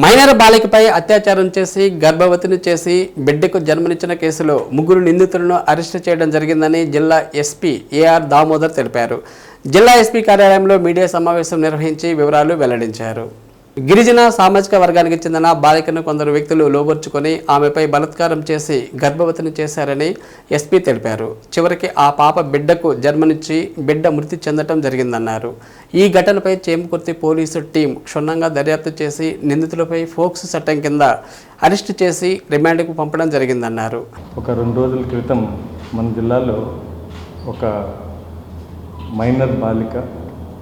Minor బాలికపై అత్యాచారం చేసి గర్భవతిని చేసి బిడ్డకు జన్మనిచ్చిన కేసులో ముగ్గురు నిందితులను అరెస్టు చేయడం జరిగిందని జిల్లా ఎస్పీ ఏఆర్ దామోదర్ తెలిపారు. జిల్లా ఎస్పీ కార్యాలయంలో మీడియా సమావేశం నిర్వహించి వివరాలు వెల్లడించారు. గిరిజన సామాజిక వర్గానికి చెందిన బాలికను కొందరు వ్యక్తులు లోబర్చుకొని ఆమెపై బలాత్కారం చేసి గర్భవతిని చేశారని ఎస్పీ తెలిపారు. చివరికి ఆ పాప బిడ్డకు జన్మనిచ్చి బిడ్డ మృతి చెందటం జరిగిందన్నారు. ఈ ఘటనపై చేమకుర్తి పోలీసు టీం క్షుణ్ణంగా దర్యాప్తు చేసి నిందితులపై ఫోక్స్ చట్టం కింద అరెస్టు చేసి రిమాండ్కు పంపడం జరిగిందన్నారు. ఒక రెండు రోజుల క్రితం మన జిల్లాలో ఒక మైనర్ బాలిక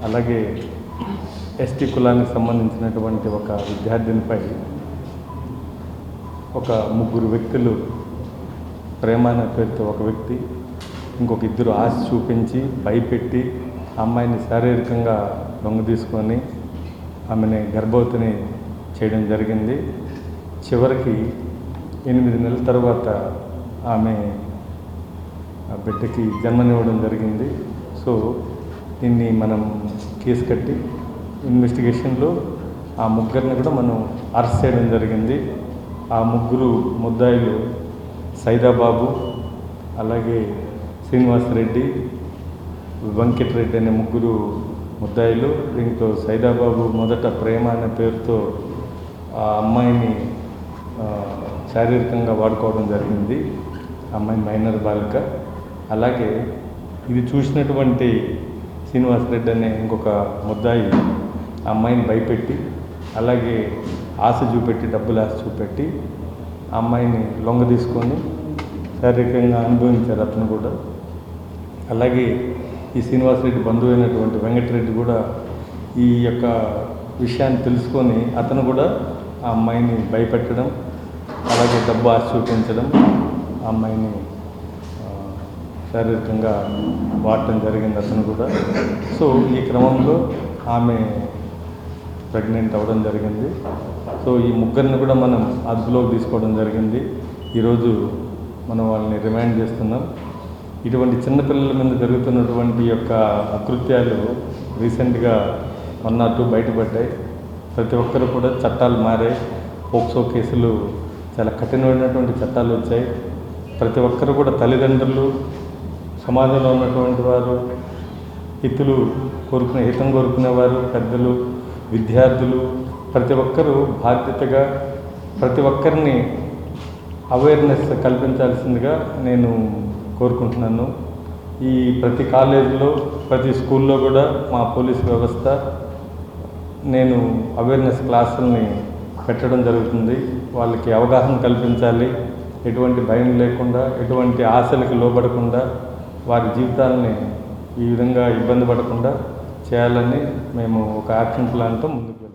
అలాగే ఎస్టీ కులానికి సంబంధించినటువంటి ఒక విద్యార్థినిపై ఒక ముగ్గురు వ్యక్తులు ప్రేమ అనే పేరుతో ఒక వ్యక్తి ఇంకొక ఇద్దరు ఆశ చూపించి భయపెట్టి అమ్మాయిని శారీరకంగా లొంగ తీసుకొని ఆమెని గర్భవతిని చేయడం జరిగింది. చివరికి ఎనిమిది నెలల తర్వాత ఆమె ఆ బిడ్డకి జన్మనివ్వడం జరిగింది. సో దీన్ని మనం కేసు కట్టి ఇన్వెస్టిగేషన్లో ఆ ముగ్గురిని కూడా మనం అరెస్ట్ చేయడం జరిగింది. ఆ ముగ్గురు ముద్దాయిలు సైదాబాబు అలాగే శ్రీనివాస్ రెడ్డి రెడ్డి అనే ముగ్గురు ముద్దాయిలు. దీంతో సైదాబాబు మొదట ప్రేమ అనే పేరుతో ఆ అమ్మాయిని శారీరకంగా వాడుకోవడం జరిగింది. అమ్మాయి మైనర్ బాలిక. అలాగే ఇది చూసినటువంటి శ్రీనివాస్ రెడ్డి అనే ఇంకొక ముద్దాయి అమ్మాయిని భయపెట్టి అలాగే ఆశ చూపెట్టి డబ్బులు ఆశ చూపెట్టి అమ్మాయిని లొంగ తీసుకొని శారీరకంగా అనుభవించారు అతను కూడా. అలాగే ఈ శ్రీనివాసరెడ్డి బంధువు అయినటువంటి వెంకటరెడ్డి కూడా ఈ యొక్క విషయాన్ని తెలుసుకొని అతను కూడా ఆ అమ్మాయిని భయపెట్టడం అలాగే డబ్బు ఆశ చూపించడం ఆ అమ్మాయిని శారీరకంగా వాడటం జరిగింది అతను కూడా. సో ఈ క్రమంలో ఆమె ప్రెగ్నెంట్ అవ్వడం జరిగింది. సో ఈ ముగ్గురిని కూడా మనం అదుపులోకి తీసుకోవడం జరిగింది. ఈరోజు మనం వాళ్ళని రిమైండ్ చేస్తున్నాం. ఇటువంటి చిన్నపిల్లల మీద జరుగుతున్నటువంటి యొక్క అకృత్యాలు రీసెంట్గా వన్ ఆర్ టూ బయటపడ్డాయి. ప్రతి ఒక్కరు కూడా చట్టాలు మారాయి. పోక్సో కేసులు చాలా కఠినమైనటువంటి చట్టాలు వచ్చాయి. ప్రతి ఒక్కరు కూడా తల్లిదండ్రులు సమాజంలో ఉన్నటువంటి వారు హితులు కోరుకునే హితం కోరుకునేవారు పెద్దలు విద్యార్థులు ప్రతి ఒక్కరూ బాధ్యతగా ప్రతి ఒక్కరిని అవేర్నెస్ కల్పించాల్సిందిగా నేను కోరుకుంటున్నాను. ఈ ప్రతి కాలేజీలో ప్రతి స్కూల్లో కూడా మా పోలీస్ వ్యవస్థ నేను అవేర్నెస్ క్లాసుల్ని పెట్టడం జరుగుతుంది. వాళ్ళకి అవగాహన కల్పించాలి. ఎటువంటి భయం లేకుండా ఎటువంటి ఆశలకు లోబడకుండా వారి జీవితాలని ఈ విధంగా ఇబ్బంది పడకుండా చేయాలని మేము ఒక యాక్షన్ ప్లాన్తో ముందుకు